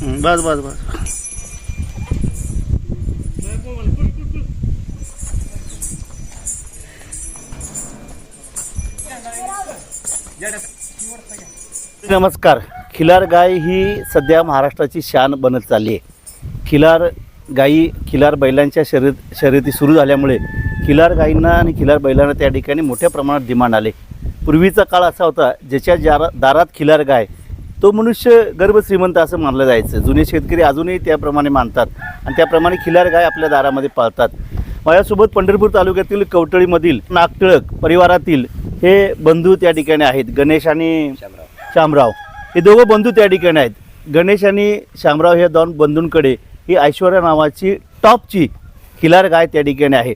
बस बस बस. नमस्कार. खिलार गाय ही सध्या महाराष्ट्राची शान बनत चालली आहे. खिलार गायी खिलार बैलांच्या शर्यत शर्यती सुरू झाल्यामुळे खिलार गायींना आणि खिलार बैलांना त्या ठिकाणी मोठ्या प्रमाणात डिमांड आले. पूर्वीचा काळ असा होता ज्याच्या जारा दारात खिलार गाय तो मनुष्य गर्भ श्रीमंत असं मानलं जायचं. जुने शेतकरी अजूनही त्याप्रमाणे मानतात आणि त्याप्रमाणे खिलार गाय आपल्या दारामध्ये पाळतात. माझ्यासोबत पंढरपूर तालुक्यातील कवटळीमधील नागटिळक परिवारातील हे बंधू त्या ठिकाणी आहेत. गणेश आणि शामराव. हे दोघं बंधू त्या ठिकाणी आहेत. गणेश आणि शामराव हे दोन बंधूंकडे ही ऐश्वर्या नावाची टॉपची खिलार गाय त्या ठिकाणी आहे.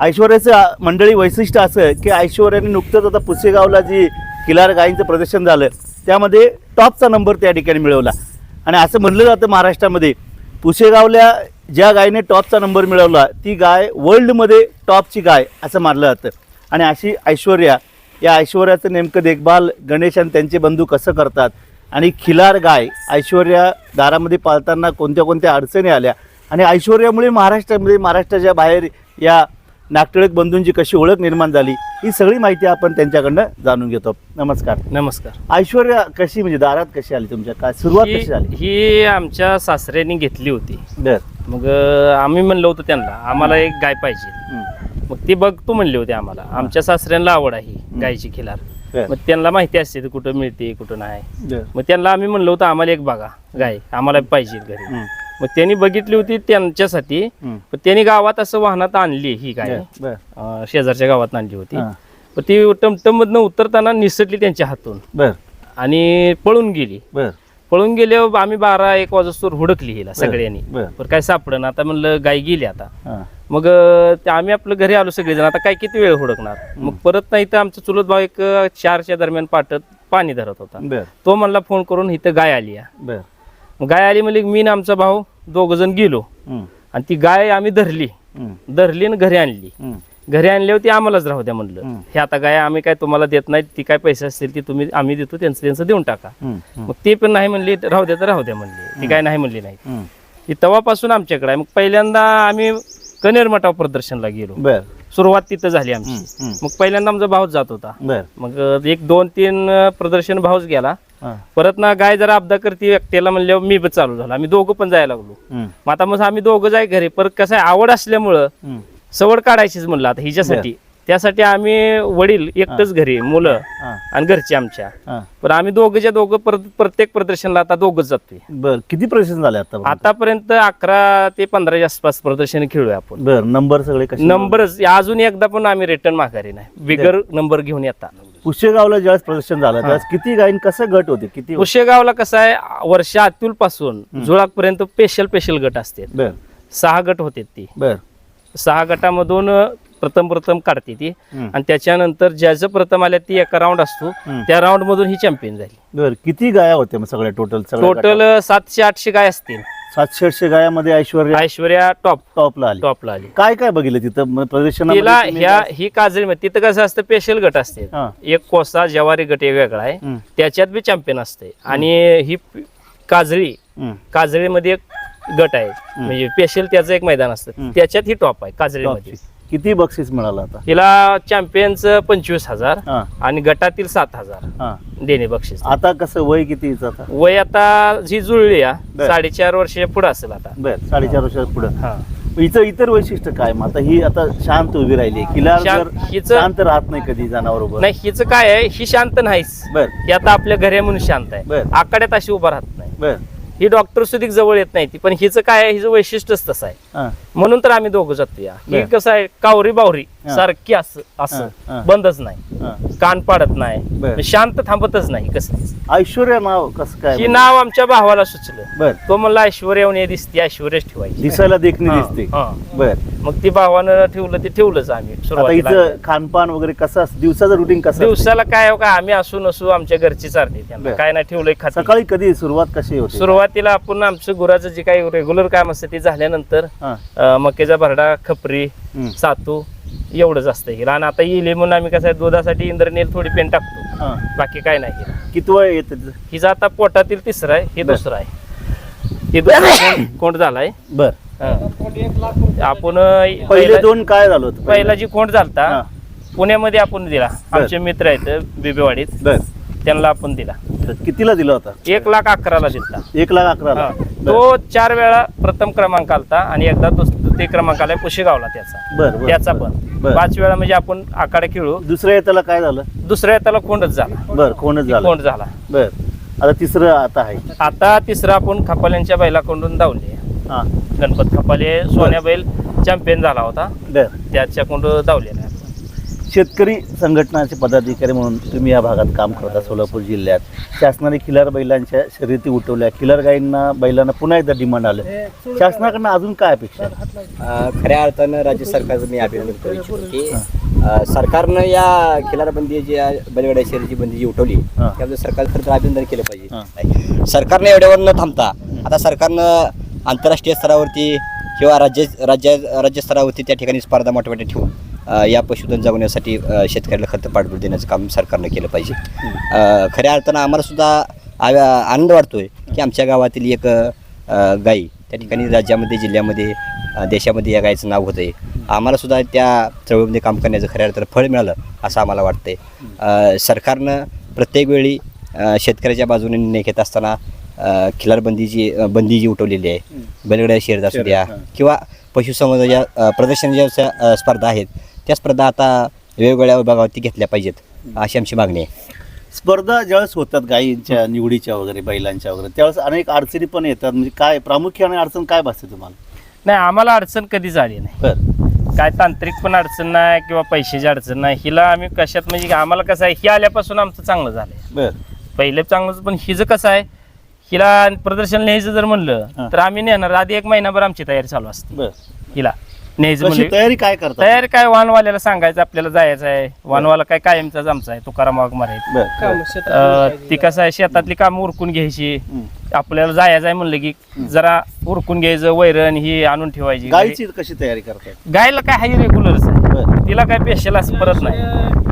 ऐश्वर्याचं मंडळी वैशिष्ट्य असं की ऐश्वर्याने नुकतंच आता पुसेगावला जी खिलार गायींचं प्रदर्शन झालं त्यामध्ये टॉपचा नंबर त्या ठिकाणी मिळवला. आणि असं म्हणलं जातं महाराष्ट्रामध्ये पुसेगावल्या ज्या गायीने टॉपचा नंबर मिळवला ती गाय वर्ल्डमध्ये टॉपची गाय असं मानलं जातं. आणि अशी ऐश्वर्या या ऐश्वर्याचं नेमकं देखभाल गणेश आणि त्यांचे बंधू कसं करतात? आणि खिलार गाय ऐश्वर्या दारामध्ये पाळताना कोणत्या कोणत्या अडचणी आल्या? आणि ऐश्वर्यामुळे महाराष्ट्रामध्ये महाराष्ट्राच्या बाहेर या नागटिळक बंधूंची कशी ओळख निर्माण झाली ही सगळी माहिती आपण त्यांच्याकडनं जाणून घेतो. नमस्कार. नमस्कार. ऐश्वर्या कशी म्हणजे दारात कशी आली तुमच्या? काय सुरुवात कशी झाली? ही आमच्या सासऱ्यांनी घेतली होती. बर. मग आम्ही म्हणलो होतो त्यांना आम्हाला एक गाय पाहिजे. मग ती बघतो म्हणले होते आम्हाला. आमच्या सासऱ्यांना आवड आहे गायची खिलार. मग त्यांना माहिती असते ते कुठं मिळते कुठं नाही. मग त्यांना आम्ही म्हणलो होतो आम्हाला एक बघा गाय आम्हाला पाहिजे घरी. मग त्यांनी बघितली होती त्यांच्यासाठी. पण त्यांनी गावात असं वाहनात आणली ही. अं, शेजारच्या गावात आणली होती. हां. पण ती टमटम मधनं उतरताना निसटली त्यांच्या हातून. बर. आणि पळून गेली. बर. पळून गेल्यावर आम्ही बारा एक वाजता हुडकली हिला सगळ्यांनी. बर. पण काय सापडणं आता म्हणलं गाय गेली आता. हां. मग अं, ते आम्ही आपलं घरी आलो सगळेजण आता काय किती वेळ हुडकणार? मग परत नाही तर आमचा चुलत भाऊ एक अं, चारच्या दरम्यान पाटत पाणी धरत होता. बर. तो म्हणला फोन करून इथं गाय आली. बर. गाय आली म्हणजे मी आणि आमचा भाऊ दोघ जण गेलो. आणि ती गाय आम्ही धरली. धरली आणि घरी आणली. घरी आणल्यावर ती आम्हालाच राहू द्या म्हणलं हं. आता गाय आम्ही काय तुम्हाला देत नाही ती काय पैसे असतील ती तुम्ही आम्ही देतो त्यांचं त्यांचं देऊन टाका. मग ते पण नाही म्हणले राहू द्या तर राहू द्या म्हणले ती काय नाही म्हणली नाही हं. ती तेव्हापासून आमच्याकडे आहे मग पहिल्यांदा आम्ही कनेर मठाव प्रदर्शनला गेलो बर सुरुवात तिथं झाली आमची. मग पहिल्यांदा आमचा भाऊच जात होता बर मग एक दोन तीन प्रदर्शन भाऊच गेला. परत ना गाय जरा अपदा करते एकट्याला म्हणल्यावर मी पण चालू झालो. आम्ही दोघं पण जायला लागलो. मग आता मग आम्ही दोघं जाय घरी. परत कसं आहे आवड असल्यामुळं. सवड काढायचीच म्हणलं आता हिच्यासाठी. त्यासाठी आम्ही वडील एकटंच घरी मुलं. आणि घरचे आमच्या. पण आम्ही दोघंच्या दोघं परत प्रत्येक प्रदर्शनला आता दोघंच जातोय. बर. किती प्रदर्शन झाले आता आतापर्यंत अकरा ते पंधराच्या आसपास प्रदर्शन खेळूया आपण. बर. नंबर सगळे नंबरच अजून एकदा पण आम्ही रिटर्न माघारी नाही. बिगर नंबर घेऊन येता पुष्यगावला ज्यावेळेस प्रदर्शन झालं त्यावेळेस किती गायीन कसं गट होते? किती उशेगावला कसं आहे वर्ष अतुलपासून जुळाकपर्यंत स्पेशल स्पेशल गट असते बर. सहा गट होते ती. बर. सहा गटामधून प्रथम प्रथम काढते ती. आणि त्याच्यानंतर ज्याचं प्रथम आल्या ती एका राऊंड असतो. त्या राऊंड मधून ही चॅम्पियन झाली. बर किती गाया होत्या मग सगळ्या टोटल टोटल सातशे आठशे गाय असतील. सातशे आठशे गायामध्ये ऐश्वर्या ऐश्वर्या टॉप टॉपला आली. टॉपला आली. काय काय बघितलं तिथं? तिला ह्या ही काजळी मध्ये तिथं कसं असतं स्पेशल गट असते हां. एक कोसा ज्वारी गट एक वेगळा आहे. त्याच्यात बी चॅम्पियन असते. आणि ही प- काजळी. काजळीमध्ये एक गट आहे. म्हणजे स्पेशल त्याचं एक मैदान असतं. त्याच्यात ही टॉप आहे काजळीमध्ये. किती बक्षीस मिळालं आता? हिला चॅम्पियनचं पंचवीस हजार हा. आणि गटातील सात हजार हा. देणे बक्षीस. आता कसं वय किती हिचं आता? वय आता जी जुळली बर. साडेचार वर्षाच्या पुढे असेल आता. बर साडेचार वर्षात पुढे. हा. हिचं इतर वैशिष्ट्य काय? मग आता ही आता शांत उभी राहिली किल्ला शांत- हिचं- शांत राहत नाही कधी जनावर नाही हिचं काय आहे? ही शांत नाहीच. बर. ही आता आपल्या घरी म्हणून शांत आहे. बर. आखाड्यात अशी उभा राहत नाही. बर. ही डॉक्टर सुद्धा जवळ येत नाही ती पण हिचं काय आहे हिचं वैशिष्ट्यच तसं आहे. हा. म्हणून तर आम्ही दोघं जातो या. ही. कसं आहे कावरी बावरी हा. सारखी असं हा, असं. हा. बंदच नाही. हा. कान पाडत नाही. म्हणजे शांत थांबतच नाही कसं ऐश्वर्या नाव कसं काय ही नाव आमच्या भावाला सुचलं. तो म्हणला ऐश्वर्या दिसते ऐश्वर्याच ठेवायची. दिसायला देखणी हा, दिसते. हा. बर. मग ती भावानं ठेवलं ते ठेवलंच आम्ही सुरुवातीला. खानपान वगैरे कसं असतं? दिवसाचं रुटीन कसं? दिवसाला काय हो का आम्ही असू नसू आमच्या घरची चालते. काय नाही ठेवलंय सकाळी कधी सुरुवात कशी होते? सुरुवातीला आपण आमचं गुराचं जे काही रेग्युलर काम असतं ते झाल्यानंतर अं, मक्याचा भरडा खपरी हम्म. सातू एवढंच असतं हिला आणि आता येईल म्हणून आम्ही कसं आहे दुधासाठी इंद्रनील थोडी पेन टाकतो. हा. बाकी काय नाही. हिला किती वय येतं? हिचा आता पोटातील तिसरा आहे हे. दुसरं आहे. हे दुसरा कोंड- कोंड झालाय? बर. हं. आपण पहिले पहिला- दोन काय झालं होतं? पहिला जी कोंड झालता हा. पुण्यामध्ये आपण दिला. आमचे मित्र आहेत बेबीवाडीत. बर. त्यांना आपण दिला. तर कितीला दिला होता? एक लाख अकराला दिलता एक लाख अकराला. तो चार वेळा प्रथम क्रमांक आलता आणि एकदा द्वितीय क्रमांक आलाय पुशेगावला त्याचा. बर त्याचा. पण. पाच वेळा म्हणजे आपण आखाडे खेळू. दुसऱ्या येताला काय झालं? दुसऱ्या त्याला कोंडच झाला. बर कोणच झालं. कोंड झाला. बर. आता तिसरं आता आहे. आता तिसरा आपण खपाल्यांच्या बैला कोंडून धावले. हा. गणपत खपाले सोन्या बैल चॅम्पियन झाला होता. बर. त्याच्या कोंड धावलेला. शेतकरी संघटनाचे पदाधिकारी म्हणून तुम्ही या भागात काम करता सोलापूर जिल्ह्यात. शासनाने खिलार बैलांच्या शर्यती उठवल्या. खिलार गायींना बैलांना पुन्हा एकदा डिमांड आलं. शासनाकडनं अजून काय अपेक्षा आहे? खऱ्या अर्थानं राज्य सरकारचं मी अभिनंदन करू इच्छितो की सरकारनं या खिलारबंदी जी आहे, बैलगाड्या शर्यतीची बंदी जी उठवली. त्याबद्दल सरकार खरं तर अभिनंदन केलं. पाहिजे. सरकारनं एवढ्यावर न थांबता. आता सरकारनं आंतरराष्ट्रीय स्तरावरती किंवा राज्य राज्य राज्यस्तरावरती त्या ठिकाणी स्पर्धा मोठ्या मोठ्या ठेवून या पशुधन जगवण्यासाठी शेतकऱ्याला खतं पाठबळ देण्याचं काम सरकारनं केलं पाहिजे. खऱ्या अर्थानं आम्हाला सुद्धा आनंद वाटतोय की आमच्या गावातील एक गाई त्या ठिकाणी राज्यामध्ये जिल्ह्यामध्ये देशामध्ये या गायचं नाव होतं आहे आम्हाला सुद्धा त्या चळवळीमध्ये काम करण्याचं खऱ्या अर्थानं फळ मिळालं असं आम्हाला वाटतंय. सरकारनं प्रत्येक वेळी शेतकऱ्याच्या बाजूने निर्णय घेत असताना अ, खिलारबंदी जी अ, बंदी जी उठवलेली आहे बैलगाड्या असू द्या. किंवा पशुसंवर्धनाच्या अ, प्रदर्शनाच्या ज्या स्पर्धा आहेत त्या स्पर्धा आता वेगवेगळ्या विभागावरती घेतल्या पाहिजेत अशी आमची मागणी आहे. स्पर्धा ज्यावेळेस होतात गायींच्या निवडीच्या वगैरे बैलांच्या वगैरे त्यावेळेस अनेक अडचणी पण येतात. म्हणजे काय प्रामुख्याने अडचण काय भासते तुम्हाला? नाही आम्हाला अडचण कधीच आली नाही. बर. काय तांत्रिक पण अडचण नाही किंवा पैशाची अडचण नाही. हिला आम्ही कशात म्हणजे आम्हाला कसं आहे ही आल्यापासून आमचं चांगलं झालंय. बर. पहिलं चांगलंच पण हिचं कसं आहे हिला प्रदर्शन न्यायचं जर हा. म्हणलं तर आम्ही नेणार. आधी एक महिनाभर आमची तयारी चालू असते. बर. हिला. न्यायचं कशी म्हणजे तयारी काय करतात? तयारी काय वाहनवाल्याला सांगायचं आपल्याला जायचं आहे. वाहनवाला काय कायमचाच आमचा आहे तुकाराम वाघ मारे बर बर. ती कसं आहे शेतातली कामं उरकून घ्यायची. हं. आपल्याला जायचं आहे म्हणलं की जरा उरकून घ्यायचं वैरण ही आणून ठेवायची. गायीची कशी तयारी करतात? गायला काय हाय रेग्युलरच आहे. बर. तिला काय स्पेशल असं परत नाही.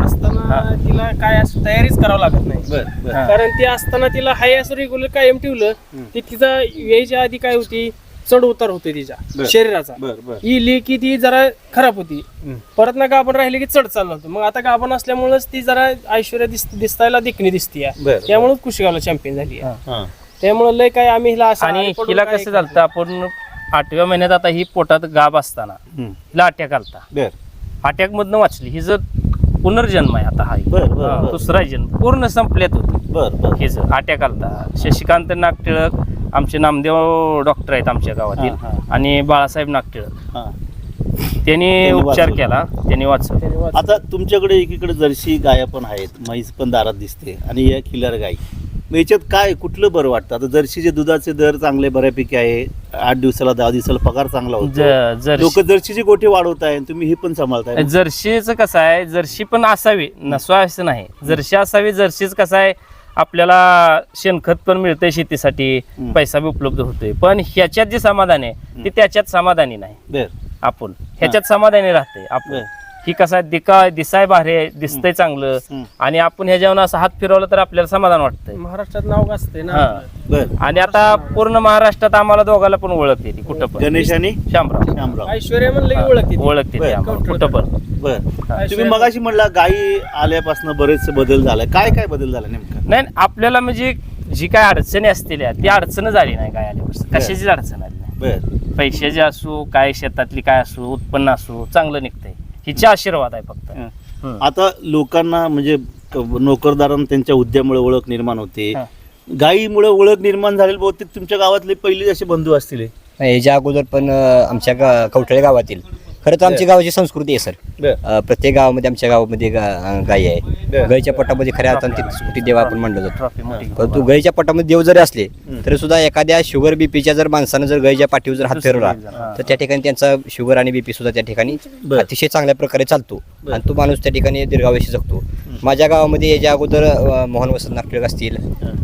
असताना तिला काय असं तयारीच करावं लागत नाही. बर बर. हा. कारण ती असताना तिला हाय असं रेग्युलर कायम ठेवलं ती तिचा यायच्या आधी काय होती चढ उतार होते तिच्या. शरीराचा. बर बर. इली की ती जरा खराब होती. परत ना गाभण राहिली की चढ चाललं होतं. मग आता गाभण असल्यामुळेच ती जरा ऐश्वर्या दिस दिसतायला देखणी दिसते बर त्यामुळे कुशगावला चॅम्पियन झाली आहे. हा. त्यामुळे लय काय आम्ही हिला असं आणि हिला कसं झालं आपण आठव्या महिन्यात आता ही पोटात गाभ असताना हं. हिला अटॅक आलता. बर. अटॅक मधनं वाचली. ही जर पुनर्जन्म आहे आता हा ही. बर, बर, हा, बर. दुसरा जन्म. पूर्ण संपल्यात होती. बर बर. हिच अटॅक आलता. शशिकांत नागटिळक आमचे नामदेव डॉक्टर आहेत आमच्या हा, हा. गावातील आणि बाळासाहेब नागटिळक. हा. त्यांनी उपचार वाचवलं. केला त्यांनी वाचवलं. आता तुमच्याकडे एकीकडे जर्सी गाया पण आहेत म्हैस पण दारात दिसते आणि या खिलार गाई. मग याच्यात काय कुठलं बरं वाटतं? आता जर्सीचे दुधाचे दर चांगले बऱ्यापैकी आहे आठ दिवसाला दहा दिवसाला पगार चांगला होतो. जर्सी लोक जर्सीचे गोठे वाढवताय तुम्ही हे पण सांभाळताय जर्शीचं कसं आहे जर्सी पण असावी नसवा असं नाही. जर्सी असावी जर्सीच कसं आहे आपल्याला शेणखत पण मिळतंय शेतीसाठी हम्म. पैसा बी उपलब्ध होतोय. पण ह्याच्यात जे समाधान आहे ते त्याच्यात समाधानी नाही. बर. आपण. ह्याच्यात समाधानी राहते आपण. बर. ही कसं आहे दिका दिसाय भारी आहे दिसतंय चांगलं. आणि आपण ह्याच्यावर असं हात फिरवलं तर आपल्याला समाधान वाटतंय. महाराष्ट्रात नाव गाजते ना. बर. आणि आता पूर्ण महाराष्ट्रात आम्हाला दोघाला पण ओळखते ती कुठं पण. गणेश आणि? शामराव. श्यामराव ऐश्वर्या म्हणलं की ओळखते ती. ओळखते ती बर. आम्हाला कुठं पण. बर. तुम्ही मगाशी म्हणला गायी आल्यापासून बरेचसे बदल झालाय काय काय बदल झाला नेमका? नाही आपल्याला म्हणजे जी काय अडचणी असतील ती अडचण झाली नाही काय आल्यापासून. बर. कशाचीच अडचण आली नाही. बर. पैशाची असो काय शेतातली काय असो उत्पन्न असो चांगलं निघतंय. हिचे आशीर्वाद आहे फक्त. हं. आता लोकांना म्हणजे क- नोकरदारांना त्यांच्या हुद्द्यामुळे ओळख निर्माण होते हा. गायीमुळे ओळख निर्माण झालेली बहुतेक तुमच्या गावातले पहिले असे बंधू असतील हे. याच्या अगोदर पण अ, आमच्या गा कवठळे गावातील खरं तर आमच्या गावाची संस्कृती आहे सर बर अ, प्रत्येक गावामध्ये आमच्या गावामध्ये गा- गायी आहे बर. गायीच्या पोटामध्ये खऱ्या अर्थाने सुटी देव आपण म्हणलं जातो परंतु गायीच्या पोटामध्ये देव जरी असले. तरी सुद्धा एखाद्या शुगर बीपीच्या जर माणसानं जर गायीच्या पाठीवर जर हात फिरवला. तर त्या ठिकाणी त्यांचा शुगर आणि बीपी सुद्धा त्या ठिकाणी बर. अतिशय चांगल्या प्रकारे चालतो बर. आणि तो माणूस त्या ठिकाणी दीर्घायुष्य जगतो माझ्या गावामध्ये याच्या अगोदर अ, मोहन वसंत नागटिळक असतील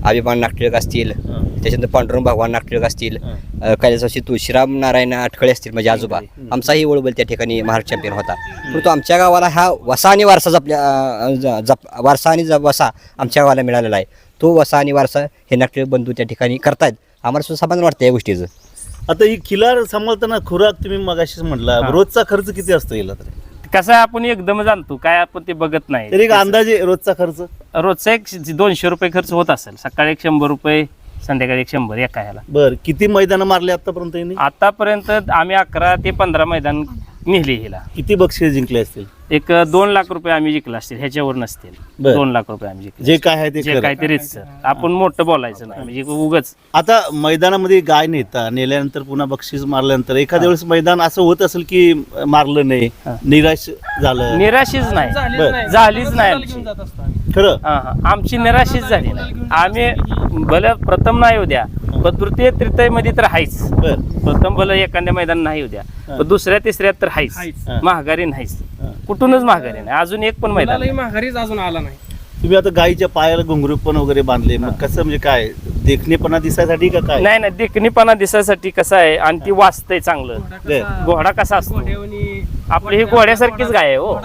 अभिमान नागटिळक असतील हं. त्याच्यानंतर पांडुरंग भगवान नागटिळक असतील हं. अ, कैलासवासी तुळशीराम नारायण आठखळे असतील माझे आजोबा. आमचाही ओळबल त्या ठिकाणी महाराष्ट्र चॅम्पियन होता. परंतु आमच्या गावाला हा वसा आणि वारसा जपल्या जप वारसा आणि ज- वसा आमच्या गावाला मिळालेला आहे. तो वसा आणि वारसा हे नाट्य बंधू त्या ठिकाणी करतायत. आम्हाला सुद्धा समाधान वाटतं या गोष्टीचं. आता ही खिलार सांभाळताना खुराक तुम्ही मगाशीच म्हटला. रोजचा खर्च किती असतो याला तरी? कसं आहे आपण एकदम जाणतो काय आपण ते बघत नाही. तरी एक अंदाजे रोजचा खर्च? रोजचा एक दोनशे रुपये खर्च होत असेल. सकाळी एक शंभर रुपये संध्याकाळी एक शंभर एका ह्याला. बर किती मैदानं मारले आतापर्यंत यांनी? आतापर्यंत आम्ही अकरा ते पंधरा मैदान नेली हिला. किती बक्षीस जिंकले असतील? एक दोन लाख रुपये आम्ही जिंकला असतील ह्याच्यावर नसतील बर. दोन लाख रुपये आम्ही जिंकले जे काय आहे ते जे ते रीतसर आपण मोठं बोलायचं नाही म्हणजे उगच. आता मैदानामध्ये गाय नेता नेल्यानंतर पुन्हा बक्षीस मारल्यानंतर एखाद्या वेळेस मैदान असं होत असेल की मारलं नाही. निराश झालं? निराशीच नाही. झालीच बर. नाही. झालीच नाही घेऊन आमची. खरं. हा हा. आमची निराशीच झाली नाही. आम्ही भले प्रथम नाही उद्या पण तृतीय तृतीयमध्ये तर हायच बर. प्रथम भलं एखाद्या मैदान नाही उद्या. पण दुसऱ्या तिसऱ्यात तर हायच. हायच. महागारी नाहीच. कुठूनच महागारी नाही. अजून एक पण मैदान मुलालाही नाही. माघारीच अजून आला नाही. तुम्ही आता गायीच्या पायाला घुंगरू पण वगैरे बांधले. मग कसं म्हणजे काय? देखणेपणा दिसायसाठी का काय? नाही नाही. देखणीपणा दिसायसाठी कसं आहे? आणि ती वाचतंय चांगलं. घोडा. कसा- घोडा कसा असतो? घोड्यावानी- आपली ही घोड्यासारखीच गाय आहे हो.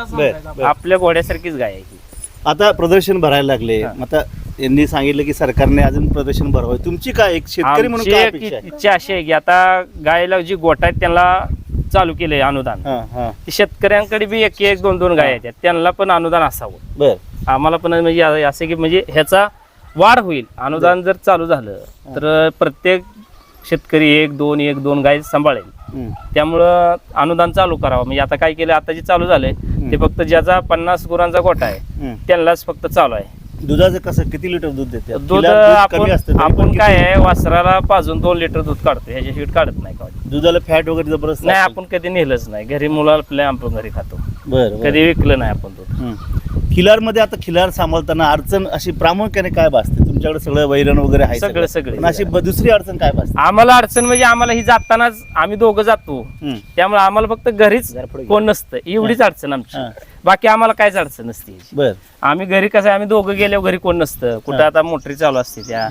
आपल्या घोड्यासारखीच गाय आहे ही. आता प्रदर्शन भरायला लागले. हा. आता यांनी सांगितलं की सरकारने अजून प्रदर्शन भरावं. तुमची काय? एक शेतकरी म्हणून आमची काय एक अपेक्षा आहे? इच्छा अशी आहे की आता गायला जी गोठा आहेत त्यांना चालू केलंय अनुदान. हा हा. ते शेतकऱ्यांकडे बी एक एक दोन दोन गाय आहेत त्यांना पण अनुदान असावं. बर. आम्हाला पण म्हणजे आ- असं की म्हणजे ह्याचा वाढ होईल. अनुदान जर चालू झालं तर प्रत्येक शेतकरी एक दोन एक दोन गाय सांभाळेल. हम्म. त्यामुळं अनुदान चालू करावं. म्हणजे आता काय केलं आता जे चालू झालंय ते फक्त ज्याचा पन्नास गुरांचा गोठा आहे हम्म. त्यांनाच फक्त चालू आहे. दुधाचं कसं किती लिटर दूध देते दूध आपण आपण? काय आहे वासराला पाजून दोन लिटर दूध काढतो ह्याच्या शेवट काढत नाही का दुधाला फॅट वगैरे जबरदस्त नाही. आपण कधी नेलंच नाही घरी मुलाला आपल्या आपण घरी खातो बर. कधी विकलं नाही आपण दूध. खिलारमध्ये आता खिलार सांभाळताना अडचण अशी प्रामुख्याने काय भासते तुमच्याकडे सगळं वैरण वगैरे आहे सगळं- सगळं. पण अशी ब- दुसरी अडचण काय भासते आम्हाला अडचण म्हणजे आम्हाला ही जातानाच आम्ही दोघं जातो. हम्म. त्यामुळे आम्हाला फक्त घरीच कोण नसतं. एवढीच अडचण आमची. हा. बाकी आम्हाला काहीच अडचण नसते. बर. आम्ही घरी कसं आहे, आम्ही दोघं गेल्यावर घरी कोण नसतं. कुठं आता मोटरी चालू असते त्या.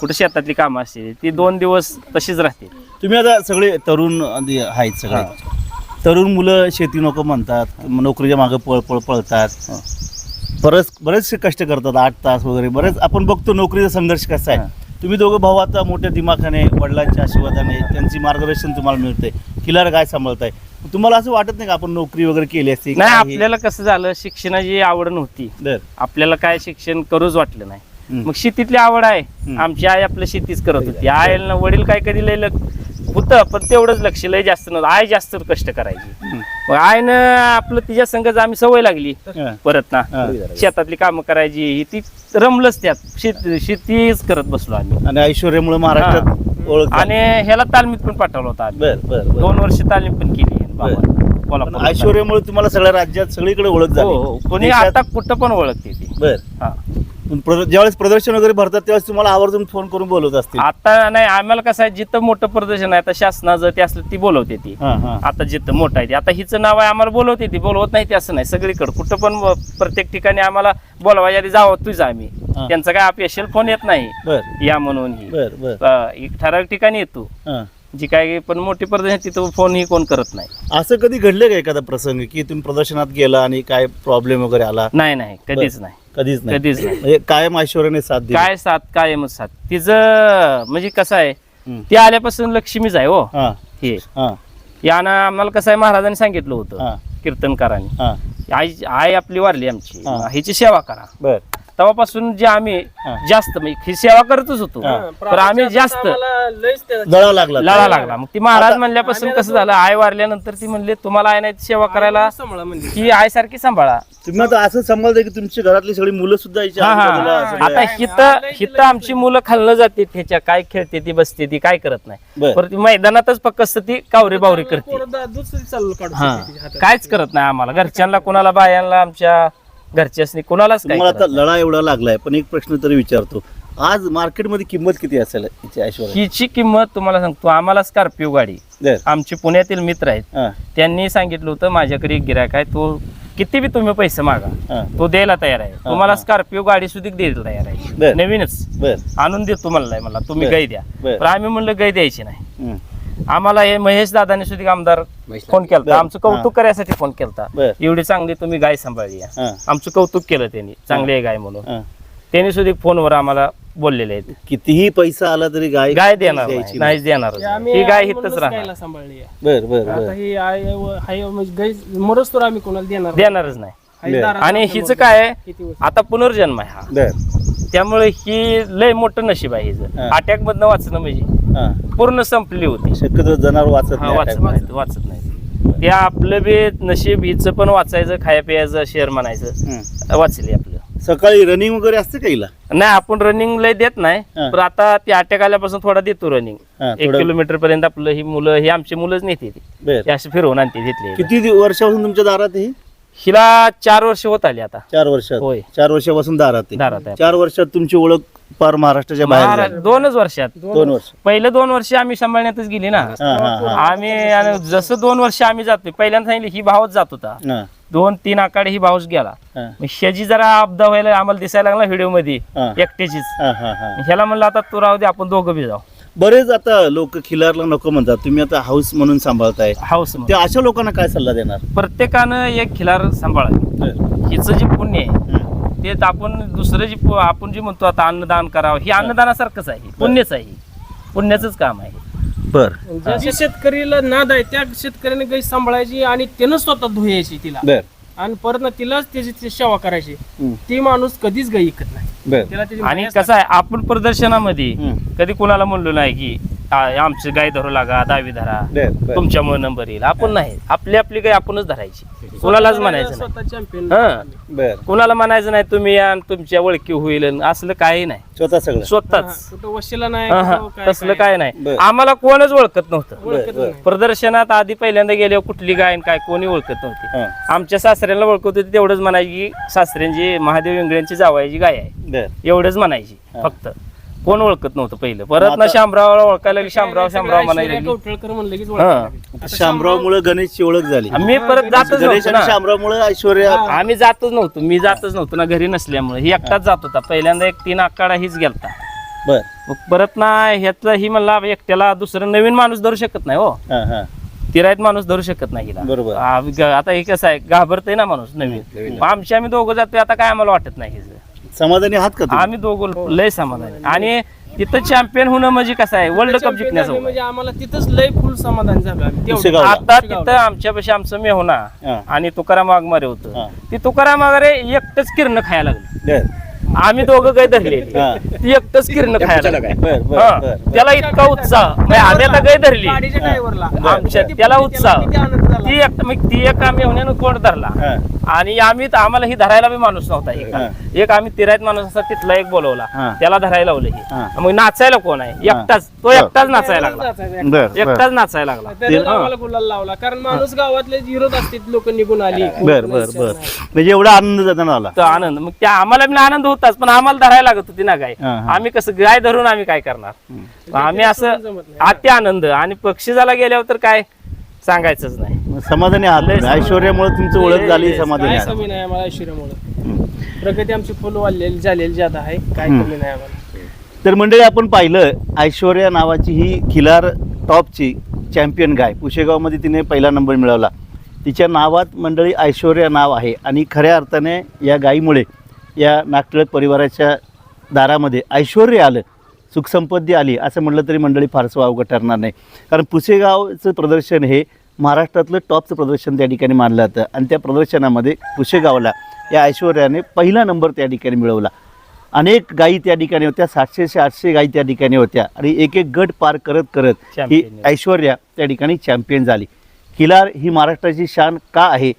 कुठं शेतातली कामं असते. ती दोन दिवस तशीच राहते. तुम्ही आता सगळे तरुण आधी आहेत सगळे. तरुण मुलं शेती नको म्हणतात. नोकरीच्या मागे पळ पळ पळतात. बरेच बरेचसे कष्ट करतात आठ तास वगैरे. बरेच आपण बघतो नोकरीचा संघर्ष कसा आहे. तुम्ही दोघं भाऊ आता मोठ्या दिमाखाने वडिलांच्या आशीर्वादाने त्यांची मार्गदर्शन तुम्हाला मिळते किलार काय सांभाळताय? तुम्हाला असं वाटत नाही का आपण नोकरी वगैरे केली असती? नाही आपल्याला कसं झालं शिक्षणाची आवड नव्हती. आपल्याला काय शिक्षण करूच वाटलं नाही. मग शेतीतली आवड आहे. आमची आई आपलं शेतीच करत होती. आईला वडील काय कधी लय लग होतं पण तेवढंच लक्ष लय जास्त नव्हतं. आई जास्त कष्ट करायची. मग आईनं आपलं तिच्या संगच आम्ही सवय लागली. हा. परत ना हा. शेतातली कामं करायची. ही ती रमलंच त्यात. शेत शेतीच करत बसलो आम्ही. आणि ऐश्वर्यामुळे महाराष्ट्रात ओळख. आणि ह्याला तालमीत पण पाठवलं होतं आम्ही. बर बर बर. दोन वर्ष तालीम पण केली बाबा. पण कोल्हापूर ऐश्वर्यामुळे तुम्हाला सगळ्या राज्यात सगळीकडे ओळख हो झाली हो. कोणी देशात- आता कुठं पण ओळखते ती. बर. हा. प्रद- ज्यावेळेस प्रदर्शन वगैरे भरतात त्यावेळेस तुम्हाला आवर्जून फोन करून बोलवत असतील. आता नाही आम्हाला कसं आहे जिथं मोठं प्रदर्शन आहे आता शासनाचं ते असलं ती बोलवते ती. हा हा. आता जिथं मोठं आहे ते. आता हिचं नाव आहे आम्हाला बोलवते ती. बोलवत नाही ते असं नाही सगळीकडे. कुठं पण प्रत्येक ठिकाणी आम्हाला बोलवायच्या आधी जावं तुझं आम्ही. हा. त्यांचा काय अपयशल फोन येत नाही. बर. या म्हणून ही. बर बर. अं, एक ठराविक ठिकाणी येतो. हा. जी काय पण मोठी प्रदर्शन तिथं फोन ही कोण करत नाही. असं कधी घडलं का एखादा प्रसंग की तुम्ही प्रदर्शनात गेला आणि काय प्रॉब्लेम वगैरे आला? नाही नाही. कधीच नाही. कधीच नाही. कधीच नाही. म्हणजे कायम ऐश्वर्याने साथ दिली. काय साथ कायमच साथ. तिचं म्हणजे कसं आहे हम्म. ती आल्यापासून लक्ष्मीच आहे हो. हा. हे. हा. यानं आम्हाला कसं आहे महाराजांनी सांगितलं हा. होतं कीर्तनकारांनी. हा. आई आई आपली वारली आमची. हा. हिची सेवा करा. बर. तेव्हापासून जे आम्ही हा. जास्त म्हणजे ही सेवा करतच होतो हा. पण आम्ही जास्त जळा लागला लढा लागला मग ती महाराज म्हणल्यापासून कसं झालं आई वारल्यानंतर ती म्हणले तुम्हाला आई नाही सेवा करायला म्हणजे की आई सारखी सांभाळा तुम्ही आता असं समजलं की तुमची घरातली सगळी मुलं सुद्धा हा, हा. आता. हिथं हिथं आमची मुलं खाल्लं जाते त्याच्या काय खेळते ती बसते ती काय करत नाही. परत ती मैदानातच फक्त ती कावरी बावरी करते हा. काहीच करत नाही आम्हाला घरच्यांना कोणाला बायांना आमच्या घरच्यासनी कोणालाच काय तुम्हाला आता. लढा एवढा लागलाय पण एक प्रश्न तरी विचारतो आज मार्केटमध्ये किंमत किती असेल हिची ऐश्वर्या हिची किंमत तुम्हाला सांगतो आम्हाला स्कॉर्पिओ गाडी बर. आमचे पुण्यातील मित्र आहेत हा त्यांनी सांगितलं होतं माझ्याकडे एक गिरायक आहे तो किती बी तुम्ही पैसे मागा हा तो द्यायला तयार आहे तुम्हाला हा. स्कॉर्पिओ गाडी सुद्धा द्यायला तयार बर. आहे नवीनच बर आणून देतो म्हणलाय मला तुम्ही बर. गाई द्या बर. पण आम्ही म्हणलं गाई द्यायची नाही हम्म. आम्हाला हे महेश दादाने सुद्धा आमदार फोन. केला आमचं कौतुक करायसाठी फोन केलता. बर. एवढी चांगली तुम्ही गाय सांभाळली आहे. हा. आमचं कौतुक केलं त्यांनी. चांगली आहे गाय म्हणून. हा. त्यांनी सुद्धा फोनवर आम्हाला बोललेले आहेत. कितीही पैसा आला तरी गाय गाय देणार नाही, नाहीच देणार. ही गाय हितच राहणार. सांभाळली आहे. बर बर ही म्हणजे गाय मरच तर आम्ही कोणाला देणार. देणारच नाही. आणि हिचं काय? आता पुनर्जन्म आहे हा. त्यामुळे ही लय मोठं नशीब आहे हिचं. अटॅक मधनं वाचणं म्हणजे. पूर्ण संपली होती. शक्यतो जनावर वाचत हा नाही वाचत attack. वाचत वाचत नाही. ते आपलं बी नशीब हिचं पण वाचायचं खाया प्यायचं शेअर म्हणायचं. हं. वाचली आपलं. सकाळी रनिंग वगैरे असते का हिला? नाही आपण रनिंग लय देत नाही हा. पण आता ते अटॅक आल्यापासून थोडा देतो रनिंग एक थोडं- किलोमीटर पर्यंत आपलं ही मुलं ही आमची मुलंच नेते ती. बर. ते अशी फिरवून आणते घेतली. किती दि- वर्षापासून तुमच्या दारात आहे ही? हिला चार वर्ष होत आली आता. चार वर्षात होय. चार वर्षापासून दारात आहे. दारात आहे. चार वर्षात तुमची ओळख पार महाराष्ट्राच्या बाहेर. दोनच वर्षात. दोन वर्ष. पहिले दोन वर्ष आम्ही सांभाळण्यातच गेली ना. हा हा हा. आम्ही आणि जसं दोन वर्ष आम्ही जातोय पहिल्यांदा सांगितलं ही भावच जात होता. हा, दोन तीन आकडे ही भावच गेला. हा, मग ह्याची जरा अपदा व्हायला आम्हाला दिसायला लागला व्हिडिओमध्ये हा. एकट्याचीच. हा, हा, हा. ह्याला म्हणलं आता तू राहू दे आपण दोघं बी जाऊ. बरेच आता लोक खिलारला नको म्हणतात. तुम्ही आता हाऊस म्हणून सांभाळताय. हाऊस त्या अशा लोकांना काय सल्ला देणार? प्रत्येकानं एक खिलार सांभाळावी. बर. हिचं जे पुण्य आहे. ते आपण दुसरं जे पु- आपण जे म्हणतो आता अन्नदान करावं हे अन्नदानासारखंच आहे. पुण्यच आहे. पुण्याचंच काम आहे. बर. ज्या ज्या शेतकरीला नाद आहे त्या शेतकऱ्याने गाय सांभाळायची आणि त्यानं स्वतः धुयायची तिला. बर. आणि परत ना तिलाच त्याची ती सेवा करायची. हं. ती माणूस कधीच गाय ऐकत नाही. बर त्याला त्याची आणि कसं आहे आपण प्रदर्शनामध्ये. कधी कोणाला म्हणलो नाही की "आ- आमची गाय धरू लागा दहावी धरा. बर बर. तुमच्यामुळे नंबर येईल. आपण नाही. आपली आपली गाय आपणच धरायची. कोणालाच म्हणायचं नाही. स्वतः चॅम्पियन हं. बर. कोणाला म्हणायचं नाही तुम्ही या आणि तुमच्या ओळखी होईल आणि असलं काही नाही. स्वतः सगळं. स्वतःच. कुठं वशिला नाही हं, हं. कुठं तसलं काय नाही. बरं. आम्हाला कोणच ओळखत नव्हतं. ओळखत बरं. नाही. प्रदर्शनात आधी पहिल्यांदा गेल्यावर कुठली गाय आणि काय कोणी ओळखत नव्हती. हा. आमच्या सासऱ्याला ओळखत होती तेवढंच म्हणायची की सासऱ्यांची महादेव इंगळ्यांची जावायची गाय आहे. बर. एवढंच म्हणायची हा. फक्त. कोण ओळखत नव्हतं पहिलं? परत ना शामरावला ओळखायला लागली शामराव शामराव म्हणायला लागली. कवठळकर म्हणलं की हं. शामराव मुळे गणेशची ओळख झाली. मी परत जातच गणेश नव्हतो आणि ना. शामराव मुळे ऐश्वर्या आम्ही जातच नव्हतो. मी जातच नव्हतो ना घरी नसल्यामुळे. ही एकटाच जात होता. पहिल्यांदा एक तीन आकडा हीच गेलता. बर. मग परत ना ह्यातलं ही म्हणला एकट्याला दुसरं नवीन माणूस धरू शकत नाही हो. हा हा. तिरायत माणूस धरू शकत नाही हिला. बरोबर. आ, ग- आता हे कसं आहे घाबरतय ना माणूस नवीन. मग आमची आम्ही दोघं जातोय आता काय आम्हाला वाटत नाही हिचं. समाधानी आहात का तुम्ही आम्ही दोघं लय समाधान आहे. आणि तिथं चॅम्पियन होणं म्हणजे कसं आहे वर्ल्ड कप जिंकण्याचं म्हणजे आम्हाला तिथंच लय फुल समाधान झालं आम्ही. तेवढं. पुसेगावला. आता तिथं आमच्यापाशी आमचं मेहुणा हा. आणि तुकाराम वाघमारे हा. होतं ती तुकाराम वगैरे एकटंच किरण खायला लागली बर आम्ही दोघं गाय धरली हा. ती एकटंच किरण खायला लागली. बर बर हा. बर. त्याला इतका उत्साह. म्हणजे आम्ही आता गाय धरली. गाडीच्या ड्रायव्हरला. आमच्या त्याला उत्साह. ती एक मग ती एक आम्ही मेहुण्यानं कोण धरला? हा. आणि आम्ही तर आम्हाला ही धरायला बी माणूस नव्हता एक. हा. एक आम्ही तिरायत माणूस असा तिथला एक बोलवला. त्याला धरायला लावलं हा. हे. मग नाचायला कोण आहे? एकटाच. तो हा. एकटाच नाचायला लागला. बर बर एकटाच नाचायला लागला. त्याने हा. आम्हाला गुलाल लावला. कारण माणूस गावातले विरोध असतील लोक निघून आली. बर बर बर. म्हणजे एवढा आनंद जाताना आला. तो आनंद. मग त्या आम्हाला बी आनंद होताच पण आम्हाला धरायला लागत होती ना गाय. आम्ही कसं गाय धरून आम्ही काय करणार? आम्ही असं. अति आनंद आणि पक्षीजाला गेल्यावर तर काय सांगायचंच नाही. समाधानी तुम्ही. ऐश्वर्यामुळे तुमची ओळख झाली समाधानी काय आहात. कमी नाही आम्हाला ऐश्वर्यामुळे. प्रगती आमची फुल वाढलेली झालेली ज्यादा आहे काय. कमी नाही आम्हाला. तर मंडळी आपण पाहिलं ऐश्वर्या नावाची ही खिलार टॉपची चॅम्पियन गाय. पुशेगावमध्ये तिने पहिला नंबर मिळवला. तिच्या नावात मंडळी ऐश्वर्या नाव आहे. आणि खऱ्या अर्थाने या गायीमुळे या नागटिळक परिवाराच्या दारामध्ये ऐश्वर्य आलं सुखसंपत्ती आली असं म्हटलं तरी मंडळी फारसं अवघड ठरणार नाही. कारण पुसेगावचं प्रदर्शन हे महाराष्ट्रातलं टॉपचं प्रदर्शन त्या ठिकाणी मानलं जातं. आणि त्या प्रदर्शनामध्ये पुशेगावला या ऐश्वर्याने पहिला नंबर त्या ठिकाणी मिळवला. अनेक गायी त्या ठिकाणी होत्या सातशे आठशे गायी त्या ठिकाणी होत्या. आणि एक एक गट पार करत करत ही. ऐश्वर्या त्या ठिकाणी चॅम्पियन झाली. किलार ही महाराष्ट्राची शान का आहे?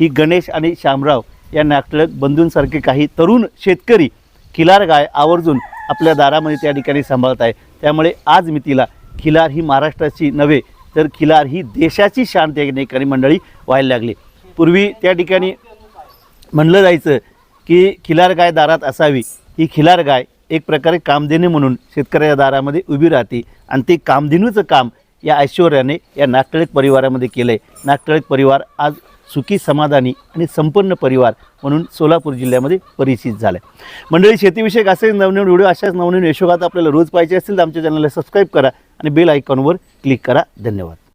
ही गणेश आणि शामराव या नाटक बंधूंसारखे काही तरुण शेतकरी खिलार गाय आवर्जून आपल्या दारामध्ये त्या ठिकाणी सांभाळत आहे. त्यामुळे आज मी तिला खिलार ही महाराष्ट्राची नव्हे तर खिलार ही देशाची शान त्या ठिकाणी मंडळी व्हायला लागली. पूर्वी त्या ठिकाणी म्हणलं जायचं की खिलार गाय दारात असावी ही खिलार गाय एक प्रकारे कामधेनू म्हणून शेतकऱ्याच्या दारामध्ये उभी राहते आणि ते कामधेनूचं काम या ऐश्वर्याने या नागटळक परिवारामध्ये केलं आहे नागटळक परिवार आज सुखी समाधानी आणि संपन्न परिवार म्हणून सोलापूर जिल्ह्यामध्ये परिचित झालं आहे मंडळी शेतीविषयक असेच नवनवीन व्हिडिओ अशाच नवनवीन यशोगात आपल्याला रोज पाहिजे असतील तर आमच्या चॅनलला सबस्क्राईब करा आणि बेल आयकॉनवर क्लिक करा. धन्यवाद.